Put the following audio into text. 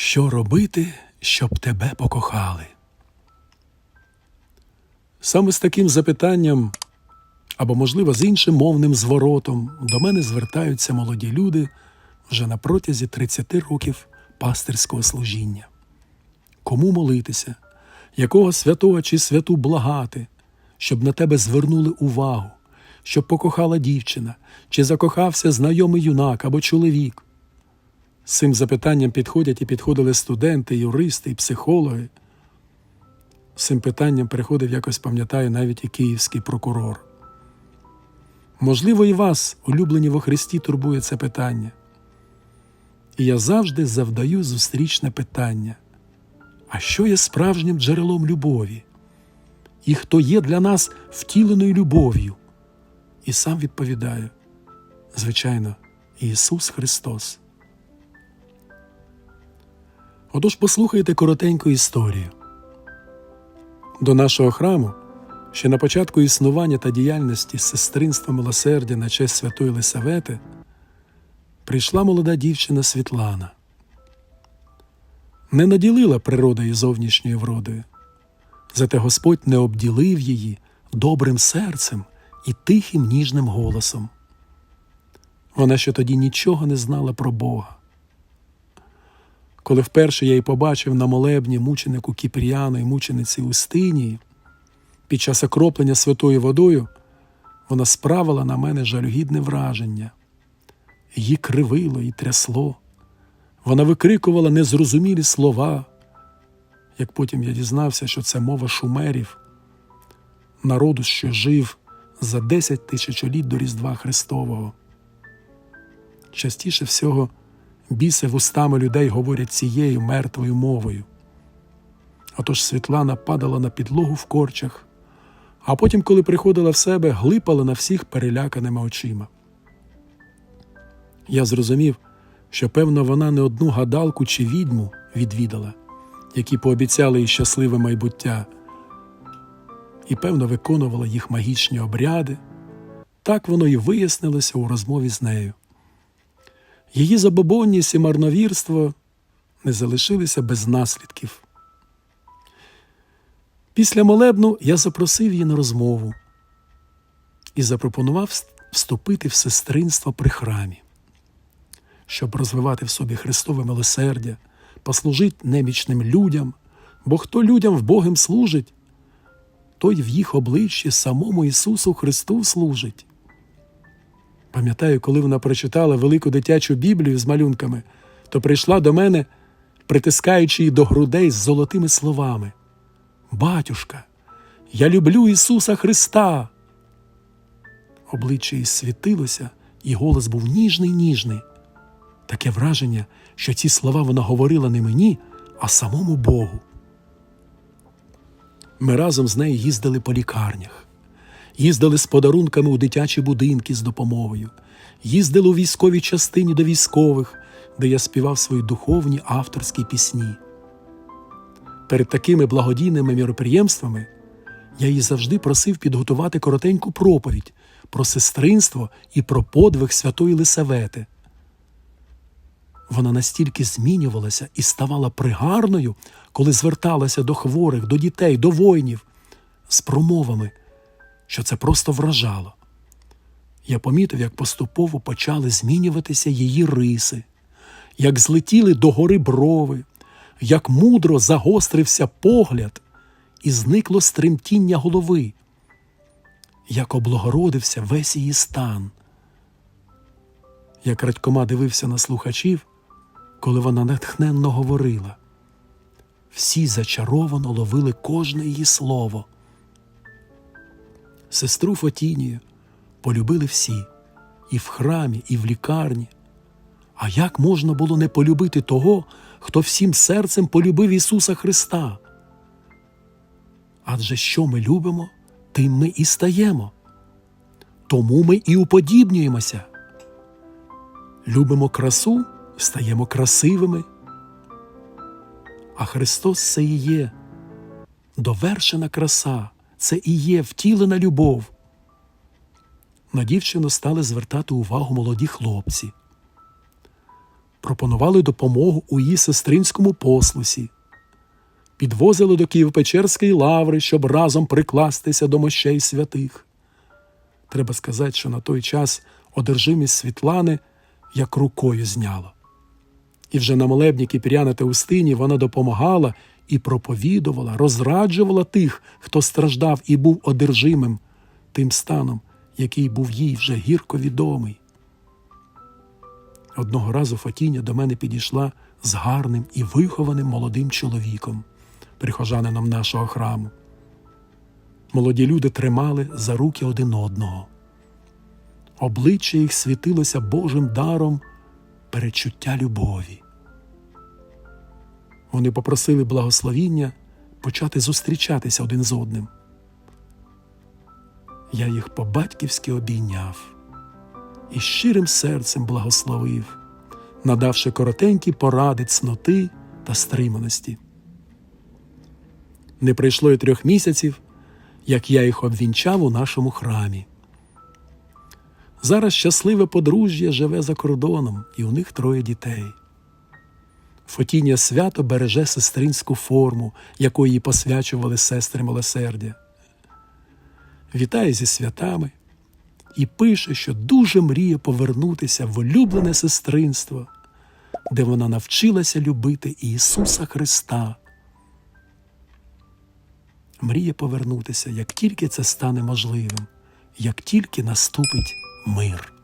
Що робити, щоб тебе покохали? Саме з таким запитанням, або, можливо, з іншим мовним зворотом, до мене звертаються молоді люди вже на протязі 30 років пастирського служіння. Кому молитися, якого святого чи святу благати, щоб на тебе звернули увагу, щоб покохала дівчина, чи закохався знайомий юнак або чоловік. З цим запитанням підходять і підходили студенти, юристи і психологи. З цим питанням приходив, якось пам'ятаю, навіть і київський прокурор. Можливо, і вас, улюблені во Христі, турбує це питання. І я завжди завдаю зустрічне питання: а що є справжнім джерелом любові? І хто є для нас втіленою любов'ю? І сам відповідаю: звичайно, Ісус Христос. Отож послухайте коротеньку історію. До нашого храму ще на початку існування та діяльності сестринства милосердя на честь Святої Лисавети прийшла молода дівчина Світлана. Не наділила природа її зовнішньою вродою, зате Господь не обділив її добрим серцем і тихим ніжним голосом. Вона ще тоді нічого не знала про Бога. Коли вперше я її побачив на молебні мученику Кіпріану і мучениці Устинії, під час окроплення святою водою вона справила на мене жалюгідне враження. Її кривило і трясло. Вона викрикувала незрозумілі слова, як потім я дізнався, що це мова шумерів, народу, що жив за 10 тисячоліть до Різдва Христового. Частіше всього біси вустами людей говорять цією мертвою мовою. Отож Світлана падала на підлогу в корчах, а потім, коли приходила в себе, глипала на всіх переляканими очима. Я зрозумів, що, певно, вона не одну гадалку чи відьму відвідала, які пообіцяли їй щасливе майбуття, і, певно, виконувала їх магічні обряди. Так воно і вияснилося у розмові з нею. Її забобонність і марновірство не залишилися без наслідків. Після молебну я запросив її на розмову і запропонував вступити в сестринство при храмі, щоб розвивати в собі Христове милосердя, послужити немічним людям, бо хто людям в Богом служить, той в їх обличчі самому Ісусу Христу служить. Пам'ятаю, коли вона прочитала велику дитячу Біблію з малюнками, то прийшла до мене, притискаючи її до грудей з золотими словами. Батюшка, я люблю Ісуса Христа. Обличчя її світилося, і голос був ніжний, ніжний. Таке враження, що ці слова вона говорила не мені, а самому Богу. Ми разом з нею їздили по лікарнях їздили з подарунками у дитячі будинки з допомогою, їздили у військовій частині до військових, де я співав свої духовні авторські пісні. Перед такими благодійними міроприємствами я її завжди просив підготувати коротеньку проповідь про сестринство і про подвиг святої Лисавети. Вона настільки змінювалася і ставала пригарною, коли зверталася до хворих, до дітей, до воїнів з промовами що це просто вражало. Я помітив, як поступово почали змінюватися її риси, як злетіли догори брови, як мудро загострився погляд, і зникло стремтіння голови, як облагородився весь її стан. Я крадькома дивився на слухачів, коли вона натхненно говорила. Всі зачаровано ловили кожне її слово. Сестру Фотінію полюбили всі і в храмі, і в лікарні. А як можна було не полюбити того, хто всім серцем полюбив Ісуса Христа? Адже що ми любимо, тим ми і стаємо. Тому ми і уподібнюємося. Любимо красу стаємо красивими. А Христос це і є довершена краса це і є втілена любов. На дівчину стали звертати увагу молоді хлопці. пропонували допомогу у її сестринському послусі, підвозили до Києво-Печерської лаври, щоб разом прикластися до мощей святих. Треба сказати, що на той час одержимість Світлани як рукою зняло. І вже на молебні Кіпряна та Устині вона допомагала і проповідувала, розраджувала тих, хто страждав і був одержимим тим станом, який був їй вже гірко відомий. Одного разу Фатіня до мене підійшла з гарним і вихованим молодим чоловіком, прихожанином нашого храму. Молоді люди тримали за руки один одного. Обличчя їх світилося Божим даром перечуття любові. Вони попросили благословіння почати зустрічатися один з одним. Я їх по-батьківськи обійняв і щирим серцем благословив, надавши коротенькі поради цноти та стриманості. Не пройшло й трьох місяців, як я їх обвінчав у нашому храмі. Зараз щасливе подружжя живе за кордоном, і у них троє дітей. Фотіння свято береже сестринську форму, якою її посвячували сестри милосердя. Вітає зі святами і пише, що дуже мріє повернутися в улюблене сестринство, де вона навчилася любити Ісуса Христа. Мріє повернутися, як тільки це стане можливим, як тільки наступить мир.